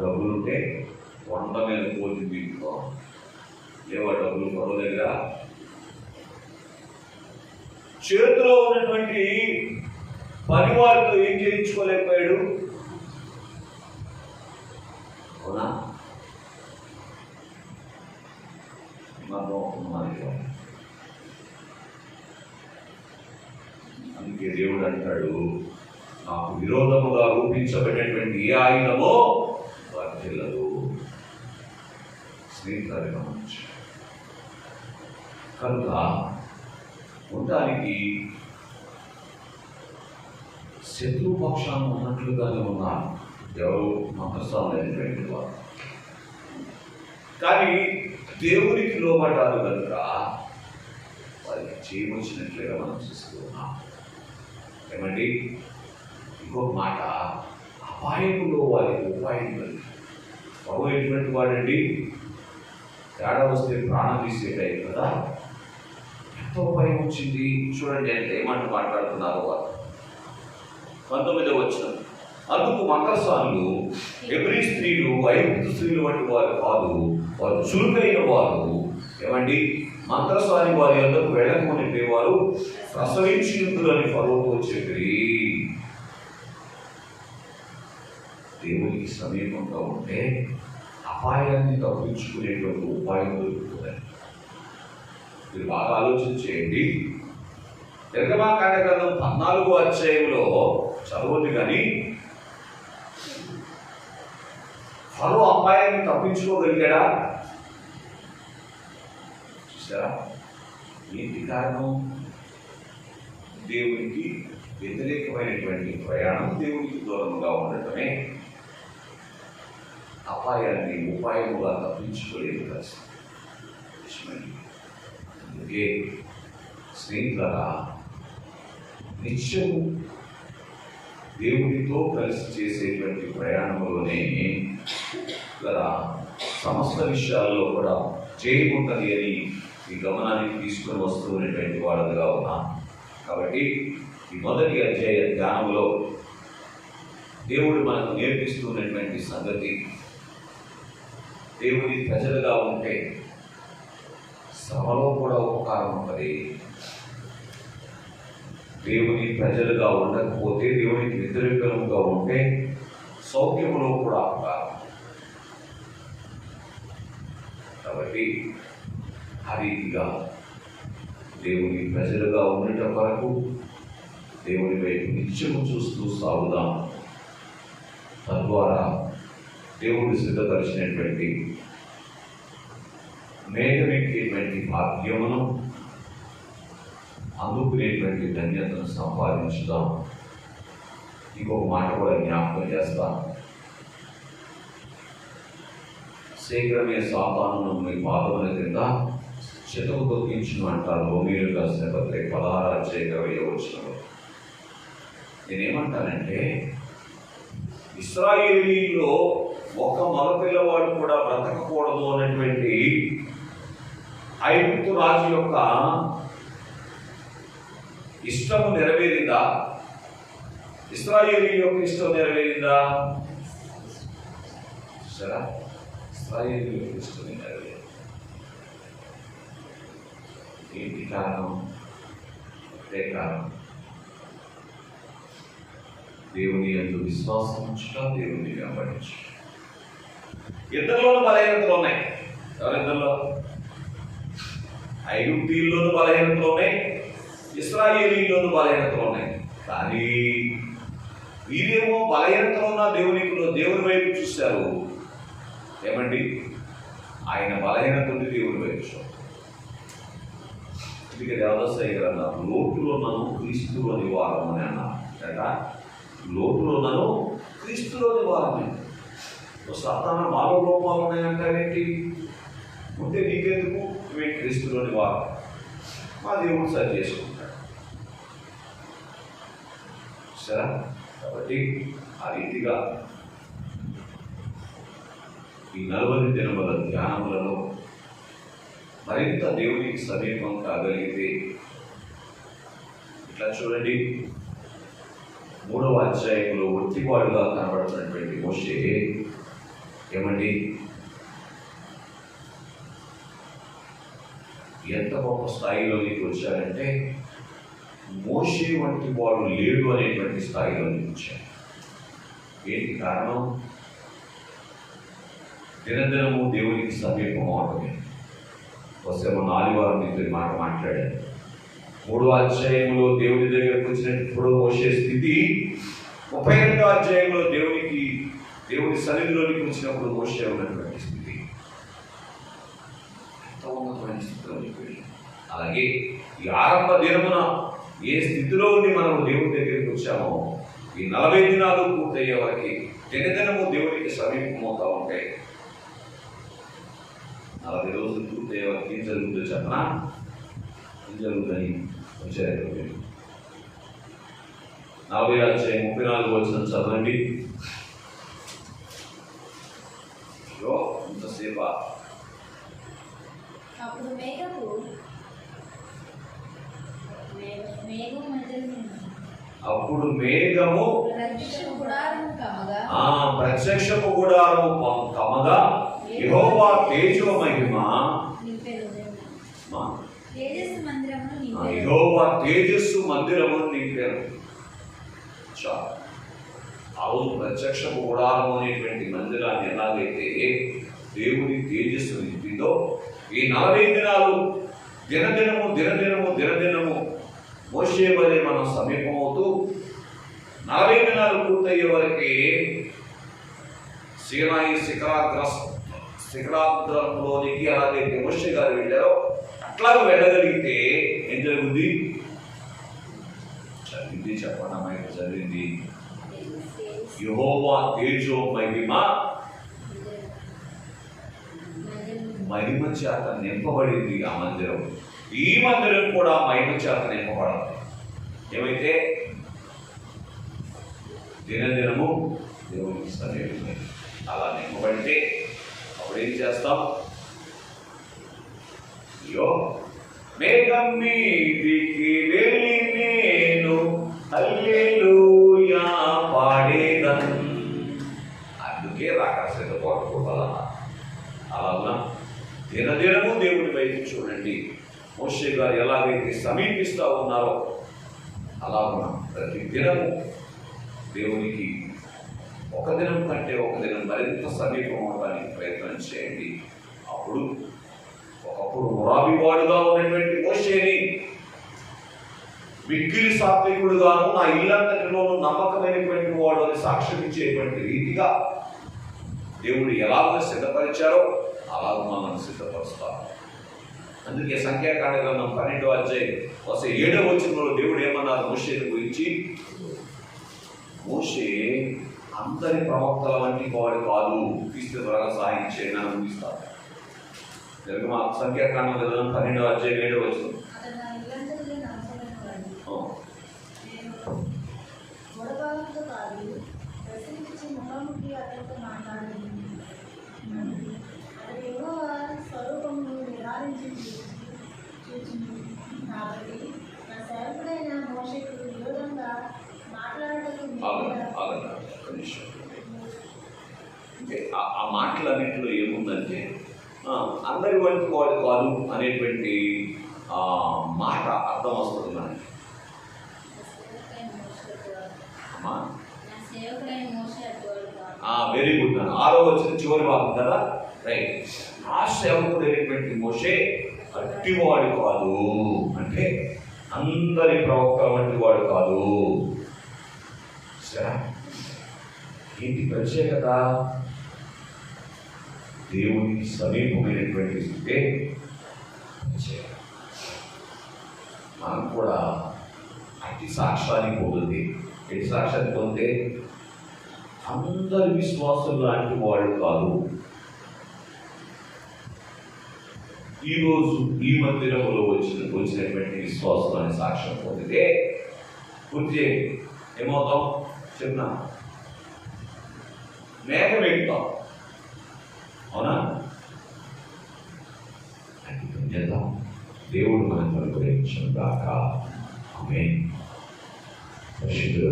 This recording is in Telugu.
డబ్బులు ఉంటే వంట మీద పోతుంది దీంట్లో లేవా డబ్బులు పొరవ దగ్గర? చేతిలో ఉన్నటువంటి పనివారితో ఏం చేయించుకోలేకపోయాడు? అవునా? మనం అందుకే దేవుడు అంటాడు నాకు విరోధముగా రూపించబడినటువంటి ఏ ఆయుధమో కనుక ఉండడానికి శత్రుపక్షాన్ని ఉన్నట్లుగానే ఉన్నారు. ఎవరు మంత్రస్థానమైనటువంటి వారు కానీ దేవునికి లోబడ్డారు కనుక వారికి చేయవచ్చినట్లుగా మనం చూస్తూ ఉన్నాం. ఏమండి? ఇంకొక మాట అపాయములో వారికి ఉపాయం కలిగి ప్రభు ఎటువంటి వాడండి? తేడా వస్తే ప్రాణం తీసే కదా? ఎంతో భయం వచ్చింది చూడండి అంటే ఏమంటూ మాట్లాడుతున్నారు వారు. పంతొమ్మిదో వచ్చిన అందుకు మంత్రస్వాములు ఎవ్రీ స్త్రీలు ఐగుప్తు స్త్రీలు వంటి వారు కాదు వారు చురుకైన వారు. ఏమండి? మంత్రస్వామి వారి అందరూ వెళ్ళకమునిపే వారు ప్రసవించినందులని ఫలవుతూ చెప్పి. దేవునికి సమీపంగా ఉంటే అపాయాన్ని తప్పించుకునేటువంటి ఉపాయం దొరుకుతుందండి. మీరు బాగా ఆలోచన చేయండి నిర్గమాకాండ గ్రంథం పద్నాలుగో అధ్యాయంలో చదవద్దు కానీ ఫరో అపాయాన్ని తప్పించుకోగలిగాడా? చూసారా ఏంటి కారణం? దేవునికి వ్యతిరేకమైనటువంటి ప్రయాణం దేవునికి దూరంగా ఉండటమే. అపాయాన్ని ఉపాయముగా తప్పించుకోలేదు కలిసి అందుకే స్నేహితులరా నిత్యము దేవునితో కలిసి చేసేటువంటి ప్రయాణంలోనే కదా సమస్త విషయాల్లో కూడా చేయకుంటుంది అని ఈ గమనానికి తీసుకొని వస్తున్నటువంటి వాళ్ళుగా ఉన్నా. కాబట్టి ఈ మొదటి అధ్యాయ ధ్యానంలో దేవుడు మనకు నేర్పిస్తున్నటువంటి సంగతి దేవుని ప్రజలుగా ఉంటే శ్రమలో కూడా ఉపకారం ఉన్నది దేవుని ప్రజలుగా ఉండకపోతే దేవునికి వ్యతిరేకంగా ఉంటే సౌఖ్యములో కూడా ఉపకారం కాబట్టి ఆ రీతిగా దేవుని ప్రజలుగా ఉండటం వరకు దేవుని వైపు నిత్యము చూస్తూ సాగుదాం. తద్వారా దేవుడు సిద్ధపరిచినటువంటి మేఘమెక్కేటువంటి భాగ్యమును అందుకునేటువంటి ధన్యతను సంపాదించుదాం. ఇంకొక మాట కూడా జ్ఞాపకం చేస్తా. శీఘ్రమే సాతాను మీ పాదముల క్రింద చెతుకు తొక్కించును అంటారు రోమిలు రాసిన పత్రిక పదహారు అధ్యాయ ఇరవై నేనేమంటానంటే ఇస్రాయేలీలో ఒక మగపిల్లవాడు కూడా బ్రతకకూడదు అనేటువంటి ఐగుప్తు రాజు యొక్క ఇష్టము నెరవేరిందా? ఇస్రాయేలీ యొక్క ఇష్టం నెరవేరిందా? సరే ఇస్రాయేలీ యొక్క ఇష్టం నెరవేరింది. ఏంటి కారణం? అదే కారణం. దేవుని ఎందు విశ్వాసం ఉంచుట దేవుని వెంబడించుట. ఇద్దరిలోనూ బలహీనతలు ఉన్నాయి. ఎవరిద్దరిలో ఐగుప్తీల్లోనూ బలహీనతలు ఉన్నాయి ఇస్రాయేలీలోనూ బలహీనతలు ఉన్నాయి కానీ వీరేమో బలహీనతలు ఉన్న దేవునికి దేవుని వైపు చూశారు. ఏమండి? ఆయన బలహీనత ఉంది దేవుని వైపు చూస్తారు అందుకే దేవదాసయ్య గారు అన్నారు లోటులో నన్ను క్రీస్తులోని వారం అని అన్నారు. కదా? లోటులోనను క్రీస్తులోని వారమే సాధారణ మాలో లోపాలు ఉన్నాయంటారేంటి? ఉంటే నీకెందుకు? ఇవే క్రీస్తులోని వారు. మా దేవుడు సరి చేసుకుంటాడు. సరే? కాబట్టి ఆ రీతిగా ఈ నలభై దినముల ధ్యానములలో మరింత దేవునికి సమీపం కాగలిగితే ఇట్లా చూడండి. మూడవ అధ్యాయంలో ఒత్తిపాటుగా కనబడుతున్నటువంటి మోషే ఏమండి? ఎంత గొప్ప స్థాయిలోనికి వచ్చారంటే మోషే వంటి వాడు లేడు అనేటువంటి స్థాయిలోనికి వచ్చారు. ఏంటి కారణం? నిరంతరము దేవునికి సమీపం అవటమే. వస్తే మన ఆదివారం మీతో మాట మాట్లాడాను మూడో అధ్యాయంలో దేవుని దగ్గరకు వచ్చినప్పుడు మోసే స్థితి. ముప్పై రెండో అధ్యాయంలో దేవునికి దేవుని సన్నిధిలోనికి వచ్చినప్పుడు మోసే ఉన్నటువంటి స్థితి ఎంత ఉన్నతమైన స్థితిలోనికి అలాగే ఈ ఆరంభ దినమున ఏ స్థితిలో ఉండి మనం దేవుని దగ్గరికి వచ్చామో ఈ నలభై దినాలు పూర్తయ్యే వరకు దినదినము దేవునికి సమీపమవుతా ఉంటాయి. నలభై రోజులు పూర్తయ్యే వరకు ఏం జరుగుతుందో చెప్పనా? ఏం జరుగుతుందని వచ్చారు నలభై అధ్యాయం ముప్పై నాలుగు వచ్చిన చదవండి అయ్యో ఇంతసేపా అప్పుడు మేఘము మే- మేఘం మధ్యలో అప్పుడు మేఘము గుడారము ఆ ప్రత్యక్షపు గుడారము కమగా యెహోవా తేజో మహిమ. యెహోవా తేజస్సు మందిరము నింపాను చా. ఆ రోజు ప్రత్యక్షపు గుడారం అనేటువంటి మందిరాన్ని ఎలాగైతే దేవుని తేజస్సు నింపిందో ఈ నలభై దినాలు దినదినము దినదినము దినదినము మోసే వలె మనం సమీపమవుతూ నలభై దినాలు పూర్తయ్యే వరకే సీనాయి శిఖరాగ్ర శిఖరాగ్రంలోనికి ఎలాగైతే మోషే గారు వెళ్ళారో అట్లాగే వెళ్ళగలిగితే ఏం జరుగుద్ది? చదివింది చెప్పండి అమ్మాయి చదివింది. యహోవా తేజో మహిమ. మహిమ చేత నింపబడింది ఆ మందిరం. ఈ మందిరం కూడా మహిమ చేత నింపబడాలి ఏమైతే? దినదినము దేవునికి సమీపమే అలా నింపబడితే అప్పుడు ఏం చేస్తాం? అయ్యో మేఘం మీదికి వెళ్ళి మోషే గారు ఎలాగైతే సమీపిస్తూ ఉన్నారో అలాగున ప్రతి దినము దేవునికి ఒక దినం కంటే ఒక దినం మరింత సమీపం అవడానికి ప్రయత్నం చేయండి. అప్పుడు ఒకప్పుడు మురాబివాడుగా ఉన్నటువంటి మోషేని మిక్కిలి సాత్వికుడుగాను నా ఇల్లంతటిలోనూ నమ్మకమైనటువంటి వాడు అని సాక్ష్యం ఇచ్చేటువంటి రీతిగా దేవుడు ఎలాగో సిద్ధపరిచారో అలాగ మనల్ని సిద్ధపరుస్తారు అందుకే సంఖ్యాకాండ గ్రంథం పన్నెండో అధ్యాయం వస్తే ఏడో వచ్చినలో దేవుడు ఏమన్నారు? మోషేని గురించి? మోషే అందరి ప్రవక్తల వంటి వాడు కాదు. క్రీస్తు ద్వారా సహాయం చేయండి అని ముగిస్తారు తెలుగు సంఖ్యాకాండ గ్రంథం పన్నెండో అధ్యాయం ఏడో వచ్చిన మాట్లాడటకు ఆగండి వీలుగా అంటే ఆ- మాటలన్నింటిలో ఏముందంటే అందరి వంటి వాడు కాదు అనేటువంటి మాట అర్థం వస్తుంది మనకి. వెరీ గుడ్ నాన్న ఆరో వచ్చిన చివరి భాగం కదా? రైట్ ఆ సేవకుడైనటువంటి మోషే అట్టివాడు కాదు. అంటే అందరి ప్రవక్త వంటి వాడు కాదు. చూసారా? ఏంటి ప్రత్యేకత దేవునికి సమీపమైనటువంటి స్థితే మనం కూడా అతి సాక్ష్యాన్ని పొందుతుంది ఎటు సాక్ష్యాన్ని పొందితే? అందరి విశ్వాసం లాంటి వాళ్ళు కాదు. ఈరోజు ఈ మందిరంలో వచ్చిన వచ్చినటువంటి విశ్వాసాన్ని సాక్ష్యం పొందితే పూర్తి ఏమవుతాం? చిన్న మేఘం ఎక్కుతాం అవునా? అంటే చేద్దాం. దేవుడు మనం అనుగ్రహించిన దాకా ఆమె పరిశుద్ధుడు